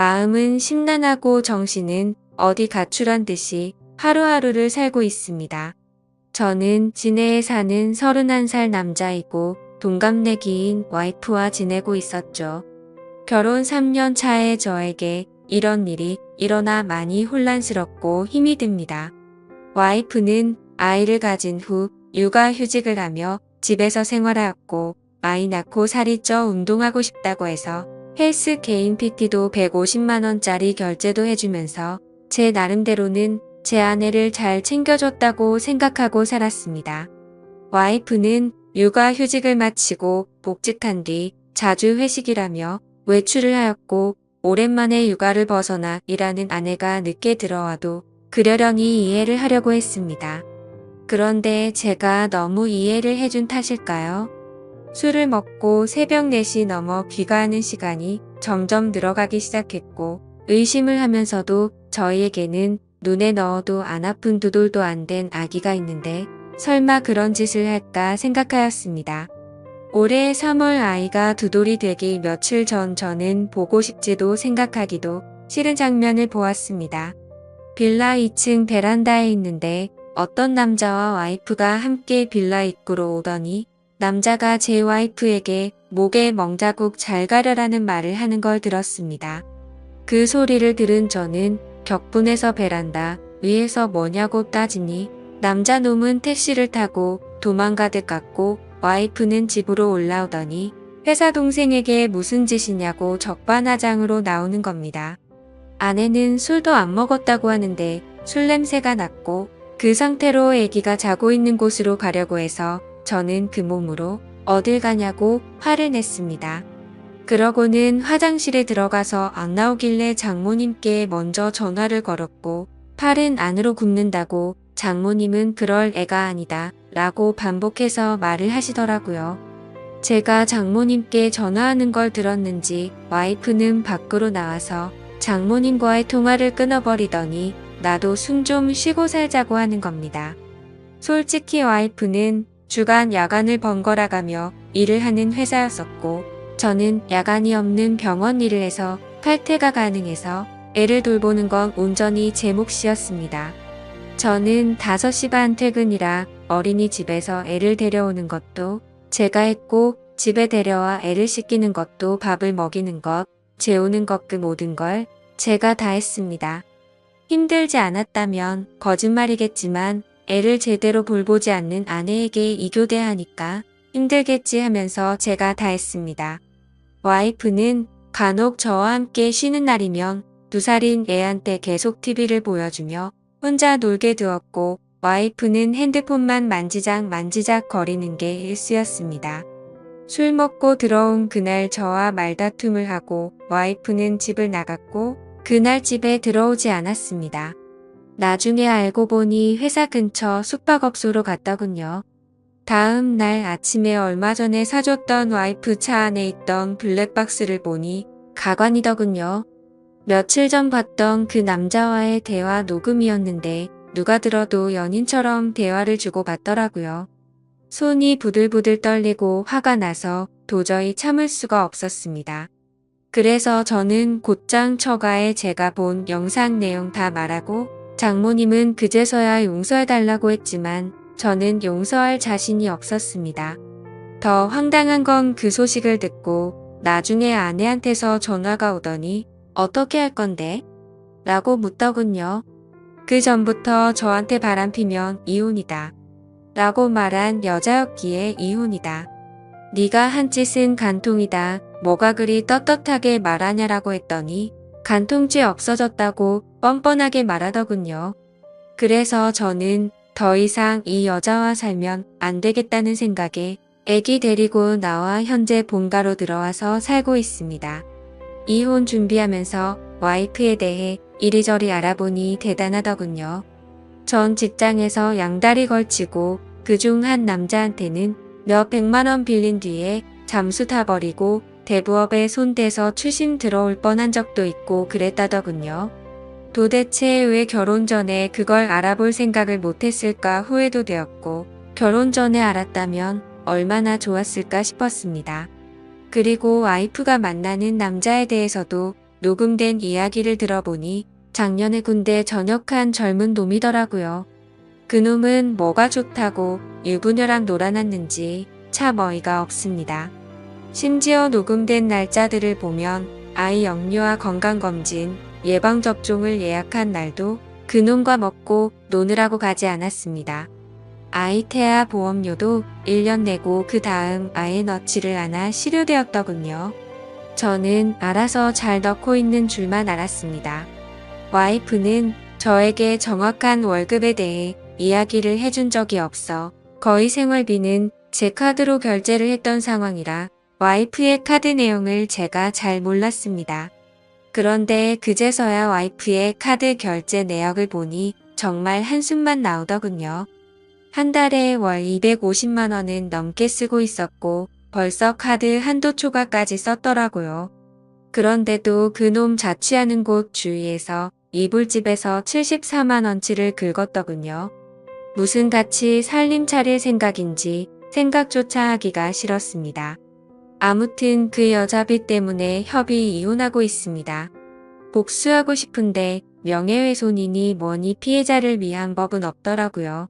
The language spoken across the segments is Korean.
마음은 심란하고 정신은 어디 가출한 듯이 하루하루를 살고 있습니다. 저는 진해에 사는 31살 남자이고 동갑내기인 와이프와 지내고 있었죠. 결혼 3년 차의 저에게 이런 일이 일어나 많이 혼란스럽고 힘이 듭니다. 와이프는 아이를 가진 후 육아휴직을 하며 집에서 생활하였고 아이 낳고 살이 쪄 운동하고 싶다고 해서 헬스 개인 PT도 150만원짜리 결제도 해주면서 제 나름대로는 제 아내를 잘 챙겨줬다고 생각하고 살았습니다. 와이프는 육아 휴직을 마치고 복직한 뒤 자주 회식이라며 외출을 하였고 오랜만에 육아를 벗어나 일하는 아내가 늦게 들어와도 그러려니 이해를 하려고 했습니다. 그런데 제가 너무 이해를 해준 탓일까요? 술을 먹고 새벽 4시 넘어 귀가하는 시간이 점점 늘어가기 시작했고 의심을 하면서도 저희에게는 눈에 넣어도 안 아픈 두 돌도 안 된 아기가 있는데 설마 그런 짓을 할까 생각하였습니다. 올해 3월 아이가 두 돌이 되기 며칠 전 저는 보고 싶지도 생각하기도 싫은 장면을 보았습니다. 빌라 2층 베란다에 있는데 어떤 남자와 와이프가 함께 빌라 입구로 오더니 남자가 제 와이프에게 목에 멍자국 잘 가려라는 말을 하는 걸 들었습니다. 그 소리를 들은 저는 격분해서 베란다 위에서 뭐냐고 따지니 남자 놈은 택시를 타고 도망가듯 갔고 와이프는 집으로 올라오더니 회사 동생에게 무슨 짓이냐고 적반하장으로 나오는 겁니다. 아내는 술도 안 먹었다고 하는데 술 냄새가 났고 그 상태로 아기가 자고 있는 곳으로 가려고 해서 저는 그 몸으로 어딜 가냐고 화를 냈습니다. 그러고는 화장실에 들어가서 안 나오길래 장모님께 먼저 전화를 걸었고 팔은 안으로 굽는다고 장모님은 그럴 애가 아니다 라고 반복해서 말을 하시더라고요. 제가 장모님께 전화하는 걸 들었는지 와이프는 밖으로 나와서 장모님과의 통화를 끊어버리더니 나도 숨 좀 쉬고 살자고 하는 겁니다. 솔직히 와이프는 주간 야간을 번갈아 가며 일을 하는 회사였었고 저는 야간이 없는 병원 일을 해서 칼퇴가 가능해서 애를 돌보는 건 온전히 제 몫이었습니다. 저는 5시 반 퇴근이라 어린이집에서 애를 데려오는 것도 제가 했고 집에 데려와 애를 씻기는 것도 밥을 먹이는 것, 재우는 것 그 모든 걸 제가 다 했습니다. 힘들지 않았다면 거짓말이겠지만 애를 제대로 돌보지 않는 아내에게 이교대하니까 힘들겠지 하면서 제가 다 했습니다. 와이프는 간혹 저와 함께 쉬는 날이면 두 살인 애한테 계속 TV를 보여주며 혼자 놀게 두었고 와이프는 핸드폰만 만지작 만지작 거리는 게 일수였습니다. 술 먹고 들어온 그날 저와 말다툼을 하고 와이프는 집을 나갔고 그날 집에 들어오지 않았습니다. 나중에 알고 보니 회사 근처 숙박업소로 갔더군요. 다음 날 아침에 얼마 전에 사줬던 와이프 차 안에 있던 블랙박스를 보니 가관이더군요. 며칠 전 봤던 그 남자와의 대화 녹음이었는데 누가 들어도 연인처럼 대화를 주고받더라고요. 손이 부들부들 떨리고 화가 나서 도저히 참을 수가 없었습니다. 그래서 저는 곧장 처가에 제가 본 영상 내용 다 말하고 장모님은 그제서야 용서해달라고 했지만 저는 용서할 자신이 없었습니다. 더 황당한 건 그 소식을 듣고 나중에 아내한테서 전화가 오더니 어떻게 할 건데? 라고 묻더군요. 그 전부터 저한테 바람피면 이혼이다. 라고 말한 여자였기에 이혼이다. 네가 한 짓은 간통이다. 뭐가 그리 떳떳하게 말하냐라고 했더니 간통죄 없어졌다고 뻔뻔하게 말하더군요. 그래서 저는 더 이상 이 여자와 살면 안 되겠다는 생각에 애기 데리고 나와 현재 본가로 들어와서 살고 있습니다. 이혼 준비하면서 와이프에 대해 이리저리 알아보니 대단하더군요. 전 직장에서 양다리 걸치고 그중 한 남자한테는 몇 백만 원 빌린 뒤에 잠수 타버리고 대부업에 손대서 추심 들어올 뻔한 적도 있고 그랬다더군요. 도대체 왜 결혼 전에 그걸 알아볼 생각을 못했을까 후회도 되었고 결혼 전에 알았다면 얼마나 좋았을까 싶었습니다. 그리고 와이프가 만나는 남자에 대해서도 녹음된 이야기를 들어보니 작년에 군대 전역한 젊은 놈이더라고요. 그놈은 뭐가 좋다고 유부녀랑 놀아났는지 참 어이가 없습니다. 심지어 녹음된 날짜들을 보면 아이 영유아 건강검진, 예방접종을 예약한 날도 그놈과 먹고 노느라고 가지 않았습니다. 아이 태아 보험료도 1년 내고 그 다음 아예 넣지를 않아 실효되었더군요. 저는 알아서 잘 넣고 있는 줄만 알았습니다. 와이프는 저에게 정확한 월급에 대해 이야기를 해준 적이 없어 거의 생활비는 제 카드로 결제를 했던 상황이라 와이프의 카드 내용을 제가 잘 몰랐습니다. 그런데 그제서야 와이프의 카드 결제 내역을 보니 정말 한숨만 나오더군요. 한 달에 월 250만 원은 넘게 쓰고 있었고 벌써 카드 한도 초과까지 썼더라고요. 그런데도 그놈 자취하는 곳 주위에서 이불집에서 74만 원치를 긁었더군요. 무슨 같이 살림 차릴 생각인지 생각조차 하기가 싫었습니다. 아무튼 그 여자비 때문에 협의 이혼하고 있습니다. 복수하고 싶은데 명예훼손이니 뭐니 피해자를 위한 법은 없더라고요.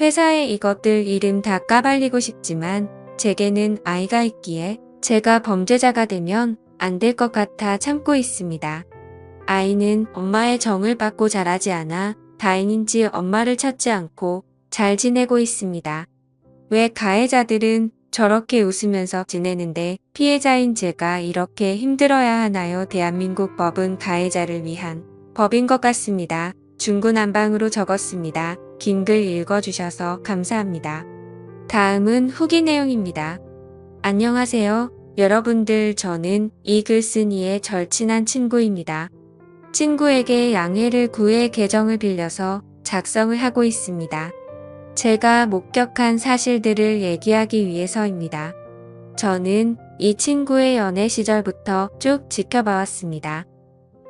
회사에 이것들 이름 다 까발리고 싶지만 제게는 아이가 있기에 제가 범죄자가 되면 안 될 것 같아 참고 있습니다. 아이는 엄마의 정을 받고 자라지 않아 다행인지 엄마를 찾지 않고 잘 지내고 있습니다. 왜 가해자들은 저렇게 웃으면서 지내는데 피해자인 제가 이렇게 힘들어야 하나요? 대한민국 법은 가해자를 위한 법인 것 같습니다. 중구난방으로 적었습니다. 긴 글 읽어주셔서 감사합니다. 다음은 후기 내용입니다. 안녕하세요. 여러분들 저는 이 글 쓴 이의 절친한 친구입니다. 친구에게 양해를 구해 계정을 빌려서 작성을 하고 있습니다. 제가 목격한 사실들을 얘기하기 위해서입니다. 저는 이 친구의 연애 시절부터 쭉 지켜봐왔습니다.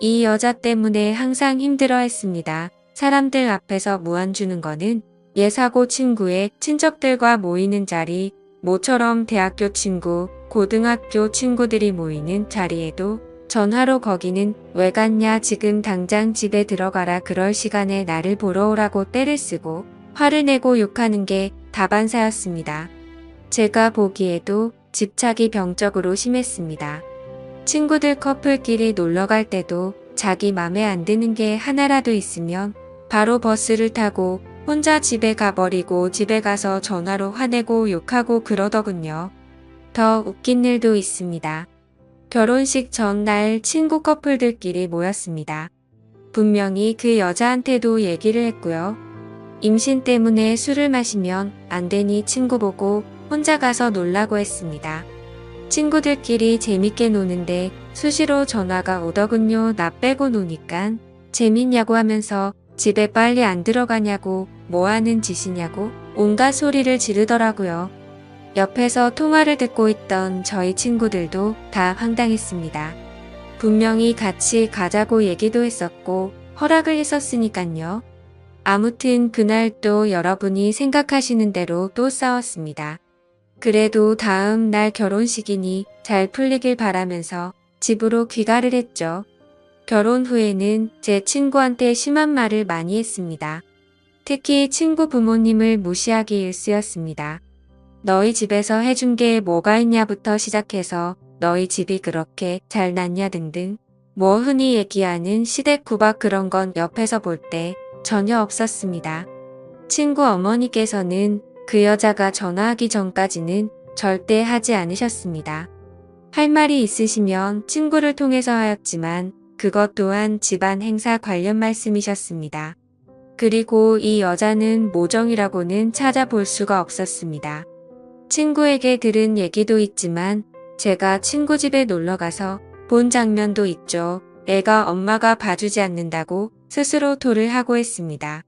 이 여자 때문에 항상 힘들어 했습니다. 사람들 앞에서 무안 주는 거는 예사고 친구의 친척들과 모이는 자리, 모처럼 대학교 친구, 고등학교 친구들이 모이는 자리에도 전화로 거기는 왜 갔냐 지금 당장 집에 들어가라 그럴 시간에 나를 보러 오라고 때를 쓰고 화를 내고 욕하는 게 다반사였습니다. 제가 보기에도 집착이 병적으로 심했습니다. 친구들 커플끼리 놀러 갈 때도 자기 맘에 안 드는 게 하나라도 있으면 바로 버스를 타고 혼자 집에 가버리고 집에 가서 전화로 화내고 욕하고 그러더군요. 더 웃긴 일도 있습니다. 결혼식 전날 친구 커플들끼리 모였습니다. 분명히 그 여자한테도 얘기를 했고요. 임신 때문에 술을 마시면 안 되니 친구 보고 혼자 가서 놀라고 했습니다. 친구들끼리 재밌게 노는데 수시로 전화가 오더군요. 나 빼고 노니깐 재밌냐고 하면서 집에 빨리 안 들어가냐고 뭐 하는 짓이냐고 온갖 소리를 지르더라고요. 옆에서 통화를 듣고 있던 저희 친구들도 다 황당했습니다. 분명히 같이 가자고 얘기도 했었고 허락을 했었으니깐요. 아무튼 그날 또 여러분이 생각하시는 대로 또 싸웠습니다. 그래도 다음 날 결혼식이니 잘 풀리길 바라면서 집으로 귀가를 했죠. 결혼 후에는 제 친구한테 심한 말을 많이 했습니다. 특히 친구 부모님을 무시하기 일쑤였습니다. 너희 집에서 해준 게 뭐가 있냐부터 시작해서 너희 집이 그렇게 잘났냐 등등 뭐 흔히 얘기하는 시댁 구박 그런 건 옆에서 볼때 전혀 없었습니다. 친구 어머니께서는 그 여자가 전화하기 전까지는 절대 하지 않으셨습니다. 할 말이 있으시면 친구를 통해서 하였지만 그것 또한 집안 행사 관련 말씀이셨습니다. 그리고 이 여자는 모정이라고는 찾아볼 수가 없었습니다. 친구에게 들은 얘기도 있지만 제가 친구 집에 놀러 가서 본 장면도 있죠. 애가 엄마가 봐주지 않는다고 스스로 토를 하고 했습니다.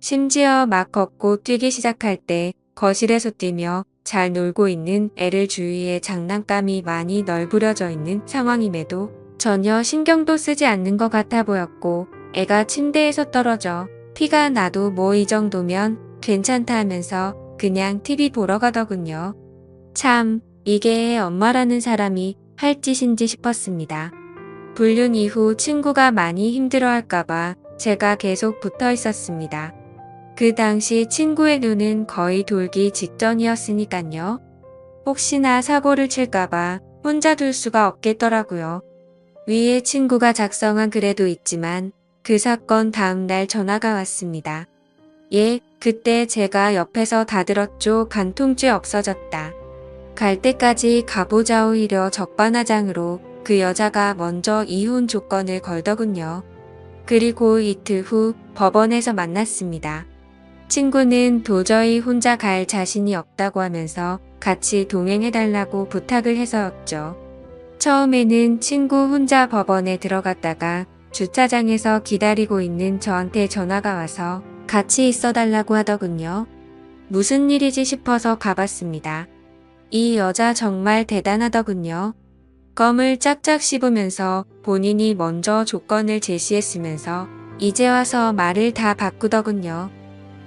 심지어 막 걷고 뛰기 시작할 때 거실에서 뛰며 잘 놀고 있는 애를 주위에 장난감이 많이 널브러져 있는 상황임에도 전혀 신경도 쓰지 않는 것 같아 보였고 애가 침대에서 떨어져 피가 나도 뭐 이 정도면 괜찮다 하면서 그냥 TV 보러 가더군요. 참, 이게 애 엄마라는 사람이 할 짓인지 싶었습니다. 불륜 이후 친구가 많이 힘들어할까봐 제가 계속 붙어 있었습니다. 그 당시 친구의 눈은 거의 돌기 직전이었으니깐요. 혹시나 사고를 칠까봐 혼자 둘 수가 없겠더라고요. 위에 친구가 작성한 글에도 있지만 그 사건 다음날 전화가 왔습니다. 예, 그때 제가 옆에서 다 들었죠. 간통죄 없어졌다. 갈 때까지 가보자 오히려 적반하장으로 그 여자가 먼저 이혼 조건을 걸더군요. 그리고 이틀 후 법원에서 만났습니다. 친구는 도저히 혼자 갈 자신이 없다고 하면서 같이 동행해달라고 부탁을 해서였죠. 처음에는 친구 혼자 법원에 들어갔다가 주차장에서 기다리고 있는 저한테 전화가 와서 같이 있어달라고 하더군요. 무슨 일이지 싶어서 가봤습니다. 이 여자 정말 대단하더군요. 껌을 짝짝 씹으면서 본인이 먼저 조건을 제시했으면서 이제 와서 말을 다 바꾸더군요.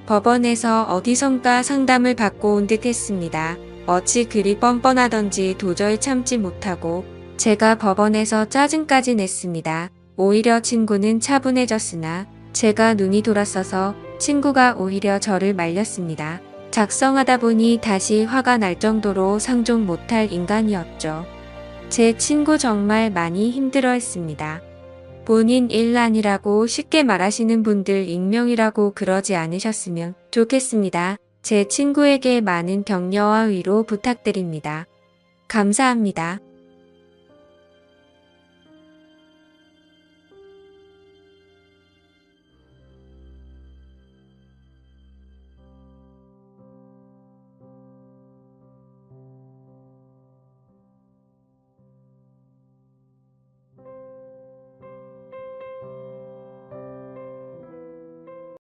법원에서 어디선가 상담을 받고 온 듯 했습니다. 어찌 그리 뻔뻔하던지 도저히 참지 못하고 제가 법원에서 짜증까지 냈습니다. 오히려 친구는 차분해졌으나 제가 눈이 돌았어서 친구가 오히려 저를 말렸습니다. 작성하다 보니 다시 화가 날 정도로 상종 못할 인간이었죠. 제 친구 정말 많이 힘들어 했습니다. 본인 일 아니라고 쉽게 말하시는 분들 익명이라고 그러지 않으셨으면 좋겠습니다. 제 친구에게 많은 격려와 위로 부탁드립니다. 감사합니다.